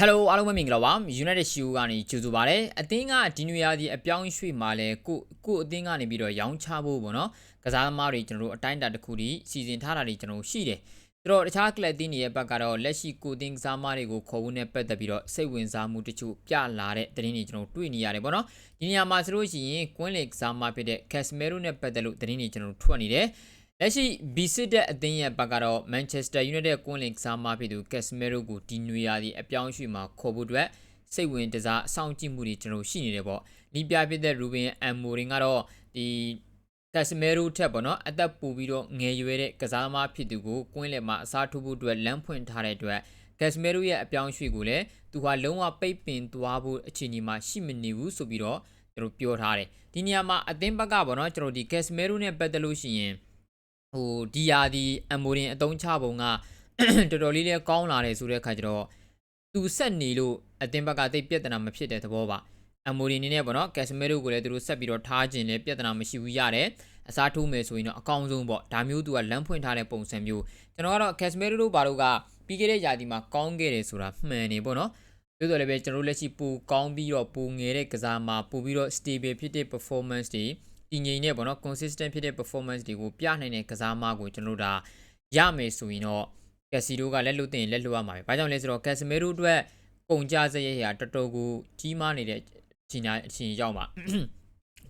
Hello အားလုံးပဲမင်္ဂလာပါ United Shoe ကနေကြိုဆိုပါရစေအသင်းကဒီနွေရာသီအပြောင်းရွှေ့မှာလဲကိုကိုအသင်းကနေပြီးတော့ရောင်းချဖို့ပေါ့နော်ကစားသမားတွေကျွန်တော်တို့အတိုင်းအတာတစ်ခုထိစီစဉ်ထားတာတွေကျွန်တော်တို့ရှိတယ်ဆိုတော့တခြားကလပ်အသင်းတွေရဲ့ဘက်ကတော့လက်ရှိကိုအသင်းကစားသမားတွေကိုခေါ်ဖို့နဲ့ပတ်သက်ပြီးတော့စိတ်ဝင်စားမှုတချို့ပြလာတဲ့သတင်းတွေကျွန်တော်တို့တွေ့နေရတယ်ပေါ့နော်ဒီနေရာမှာဆိုလို့ရှိရင်ကွင်းလေကစားသမားဖြစ်တဲ့ Casemiro နဲ့ပတ်သက်လို့သတင်းတွေကျွန်တော်တို့ထွက်နေတယ် လက်ရှိ B-Sit တဲ့အသင်းရဲ့ဘက်ကတော့ Manchester United ကွင်းလင်ကစားမဖြစ်သူ Casemiro ကိုဒီနွေရာသီအပြောင်းအရွှေ့မှာခေါ်ဖို့အတွက်စိတ်ဝင်တစားအဆောင်ကြည့်မှုတွေကျွန်တော်ရှိနေတယ်ပေါ့။နီးပြဖြစ်တဲ့ Ruben Amorim ကတော့ဒီ Casemiro ထက်ပေါ့နော်အသက်ပိုပြီးတော့ငယ်ရွယ်တဲ့ကစားသမားဖြစ်သူကိုကွင်းလင်မှာအစားထိုးဖို့အတွက်လမ်းဖွင့်ထားတဲ့အတွက် Casemiro ရဲ့အပြောင်းအရွှေ့ကိုလည်းသူဟာလုံးဝပိတ်ပင်သွားဖို့အခြေအနေမှာရှိမနေဘူးဆိုပြီးတော့ကျွန်တော်ပြောထားတယ်။ဒီနေရာမှာအသင်းဘက်ကပေါ့နော်ကျွန်တော်ဒီ Casemiro နဲ့ပတ်သက်လို့ရှိရင် ဟိုဒီယာဒီအမိုရင်အတုံးချပုံကတော်တော်လေးလေးကောင်းလာတယ်ဆိုတဲ့အခါကျတော့သူဆက်နေလို့အတင်းဘက်ကတိတ်ပြဿနာမဖြစ်တဲ့သဘောပါအမိုရင်နေနဲ့ပေါ့နော်ကက်စမီရိုကိုလည်းသူတို့ဆက်ပြီးတော့ထားခြင်းလည်းပြဿနာမရှိဘူးရတယ်အစားထိုးမယ်ဆိုရင်တော့အကောင်းဆုံးပေါ့ဒါမျိုးသူကလမ်းဖွင့်ထားတဲ့ပုံစံမျိုးကျွန်တော်ကတော့ကက်စမီရိုတို့ဘာလို့ကပြီးခဲ့တဲ့ယာဒီမှာကောင်းခဲ့တယ်ဆိုတာမှန်နေပေါ့နော်ပြောတော့လည်းပဲကျွန်တော်တို့လက်ရှိပူကောင်းပြီးတော့ပူငယ်တဲ့ကစားမှာပူပြီးတော့ stable ဖြစ်တဲ့ performance တွေ တည်ငြိမ်နေပေါ့နော် consistent ဖြစ်တဲ့ performance တွေကိုပြနိုင်တဲ့ကစားမကိုကျွန်တော်တို့ဒါရမယ်ဆိုရင်တော့ကက်စီဒိုကလက်လွတ်တင်လက်လွတ်ရမှာပဲ။ဘာကြောင့်လဲဆိုတော့ကက်စမီရိုအတွက်ပုံကြစရဲ့ရာတော်တော်ကိုကြီးမားနေတဲ့ချိန်ညာအချိန်ရောက်မှာ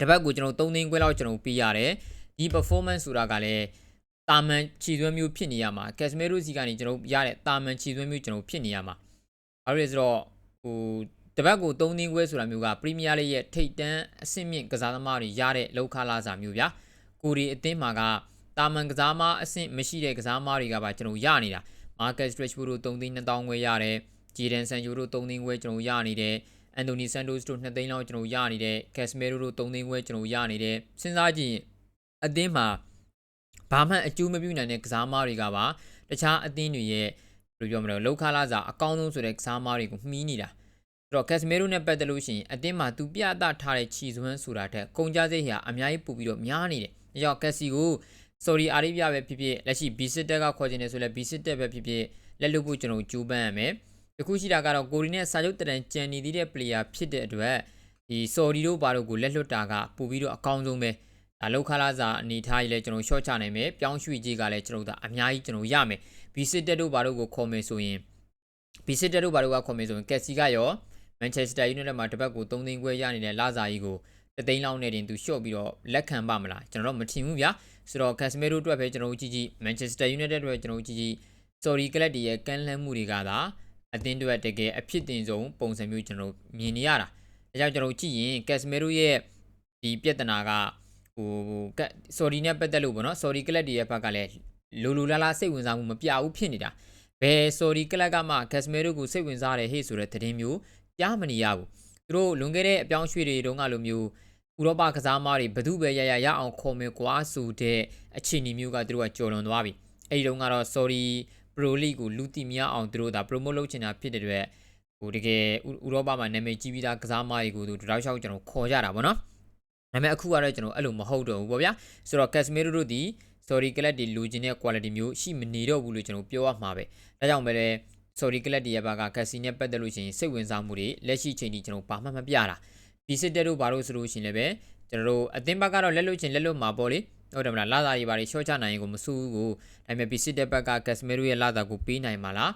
တပတ်ကိုကျွန်တော်3သိန်းခွဲလောက်ကျွန်တော်ပေးရတယ်။ဒီ performance ဆိုတာကလည်းတာမန်ခြေသွင်းမျိုးဖြစ်နေရမှာကက်စမီရိုစီကနေကျွန်တော်ရတဲ့တာမန်ခြေသွင်းမျိုးကျွန်တော်ဖြစ်နေရမှာ။ဘာလို့လဲဆိုတော့ဟို တပတ်ကို3သိန်းခွဲဆိုတာမျိုးကပရီးမီးယားလိရဲ့ထိပ်တန်းအဆင့်မြင့်ကစားသမားတွေရတဲ့လောက်ခလာစာမျိုးဗျာကိုရီအသင်းမှာကတာမန်ကစားမအဆင့်မရှိတဲ့ကစားမတွေကပါကျွန်တော်ရနေတာမာကတ်စထရစ်ဖို့တို့3သိန်း2000ခွဲရတယ်ဂျီဒန်ဆန်ယိုတို့3သိန်းခွဲကျွန်တော်ရနေတယ်အန်တိုနီဆန်တိုစ်တို့2သိန်းလောက်ကျွန်တော်ရနေတယ်ကက်စမီရိုတို့3သိန်းခွဲကျွန်တော်ရနေတယ်စဉ်းစားကြည့်အသင်းမှာဘာမှအကျိုးမပြုနိုင်တဲ့ကစားမတွေကပါတခြားအသင်းတွေရဲ့ဘယ်လိုပြောမလဲလောက်ခလာစာအကောင်းဆုံးဆိုတဲ့ကစားမတွေကိုမှီးနေတာ ဆိုတော့ကက်စမီရိုနဲ့ပတ်သက်လို့ရှိရင်အတင်းမှာသူပြသထားတဲ့ခြီစွမ်းဆိုတာထက်ကုန်ကြစိတ်ဟာအများကြီးပိုပြီးတော့များနေတယ်။အဲကြောင့်ကက်စီကိုဆော်ဒီအာရေဗျပဲဖြစ်ဖြစ်လက်ရှိ B-Sit တက်ကခေါ်ခြင်းနေဆိုလဲ B-Sit တက်ပဲဖြစ်ဖြစ်လက်လွတ်ဖို့ကျွန်တော်ကြိုးပမ်းရမယ်။တခုရှိတာကတော့ကိုရီနဲ့စာချုပ်တန်ကြံနေသေးတဲ့ player ဖြစ်တဲ့အတွက်ဒီဆော်ဒီတို့ဘာလို့ကိုလက်လွတ်တာကပိုပြီးတော့အကောင်းဆုံးပဲ။ဒါလောက်ခလာစာအနေထားကြီးလဲကျွန်တော် short ချနိုင်မယ်။ပြောင်းရွှေ့ကြီးကလည်းကျွန်တော်တို့အများကြီးကျွန်တော်ရမယ်။ B-Sit တက်တို့ဘာလို့ကိုခေါ်မယ်ဆိုရင် B-Sit တက်တို့ဘာလို့ကခေါ်မယ်ဆိုရင်ကက်စီကရော မန်ချက်စတာယူနိုက်တက်မှာတစ်ပတ်ကို3သိန်းခွဲရနေတဲ့လာဇာကြီးကိုတသိန်းလောက်နဲ့တင်သူရှော့ပြီးတော့လက်ခံပါမလားကျွန်တော်တို့မထင်ဘူးဗျာဆိုတော့ Casemiro အတွက်ပဲကျွန်တော်တို့ကြည့်ကြည့် Manchester United အတွက်ကျွန်တော်တို့ကြည့်ကြည့် Sorry ကလပ်တွေရဲ့ကမ်းလှမ်းမှုတွေကသာအသင်းတွေတကယ်အဖြစ်တင်ဆုံးပုံစံမျိုးကျွန်တော်တို့မြင်နေရတာဒါကြောင့်ကျွန်တော်တို့ကြည့်ရင် Casemiro ရဲ့ဒီပြဿနာကဟို Sorry နဲ့ပတ်သက်လို့ပေါ့နော် Sorry ကလပ်တွေရဲ့ဘက်ကလည်းလိုလိုလားလားစိတ်ဝင်စားမှုမပြဘူးဖြစ်နေတာဘယ် Sorry ကလပ်ကမှ Casemiro ကိုစိတ်ဝင်စားတယ်ဟေ့ဆိုတဲ့သတင်းမျိုး ကြားမနေရဘူးသူတို့လွန်ခဲ့တဲ့အပြောင်းရွှေ့တွေတုန်းကလိုမျိုးဥရောပကစားမားတွေဘသူပဲရရရအောင်ခေါ်မယ်ကွာဆိုတဲ့အခြေအနေမျိုးကသူတို့ကကြော်လွန်သွားပြီအဲ့ဒီတုန်းကတော့ sorry pro league ကိုလူတီမရအောင်သူတို့ဒါ promote လုပ်ချင်တာဖြစ်တဲ့အတွက်ဟိုတကယ်ဥရောပမှာနာမည်ကြီးပြီးသားကစားမားတွေကိုသူတောက်လျှောက်ကျွန်တော်ခေါ်ကြတာဗောနော်ဒါပေမဲ့အခုကတော့ကျွန်တော်အဲ့လိုမဟုတ်တော့ဘူးဗောဗျာဆိုတော့ Casemiro တို့ဒီ sorry ကလပ်တွေလူချင်းတဲ့ quality မျိုးရှိမနေတော့ဘူးလို့ကျွန်တော်ပြောရမှာပဲဒါကြောင့်ပဲ လေ sorry ကလပ်တရဘာကကက်စီနဲ့ပတ်သက်လို့ရှိရင်စိတ်ဝင်စားမှုတွေလက်ရှိချိန်ထိကျွန်တော်ဘာမှမပြတာဘီစစ်တက်တို့ဘာလို့ဆိုလို့ရှိရင်လည်းပဲကျွန်တော်တို့အသင်းဘက်ကတော့လက်လွတ်ချင်းလက်လွတ်မှာပေါ့လေဟုတ်တယ်မလားလာသာကြီးဘာတွေရှော့ချနိုင်ရင်ကိုမစူးဘူးကိုဒါပေမဲ့ဘီစစ်တက်ဘက်ကကက်စမီရိုရဲ့လာသာကိုပေးနိုင်မှာလား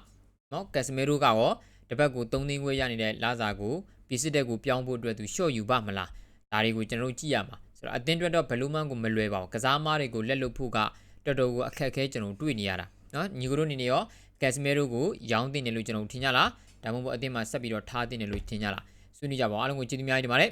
နော်ကက်စမီရိုကရောတစ်ပတ်ကို3သိန်းခွဲရနေတဲ့လာသာကိုဘီစစ်တက်ကိုပြောင်းဖို့အတွက်သူရှော့ယူပါမလားဒါတွေကိုကျွန်တော်တို့ကြည့်ရမှာဆိုတော့အသင်းအတွက်တော့ဘယ်လိုမှကိုမလွယ်ပါဘူးကစားမားတွေကိုလက်လွတ်ဖို့ကတော်တော်ကိုအခက်အခဲကျွန်တော်တွေ့နေရတာနော်ညီကိုတို့အနေနဲ့ရော ကက်စမီရိုကိုရောင်းတင်တယ်လို့ကျွန်တော်ထင်ကြလားဒါမှမဟုတ်အသင်းမှာဆက်ပြီးတော့ထားတင်တယ်လို့ထင်ကြလားဆွေးနွေးကြပါအောင်အားလုံးကိုကျေးဇူးများကြီးတင်ပါတယ်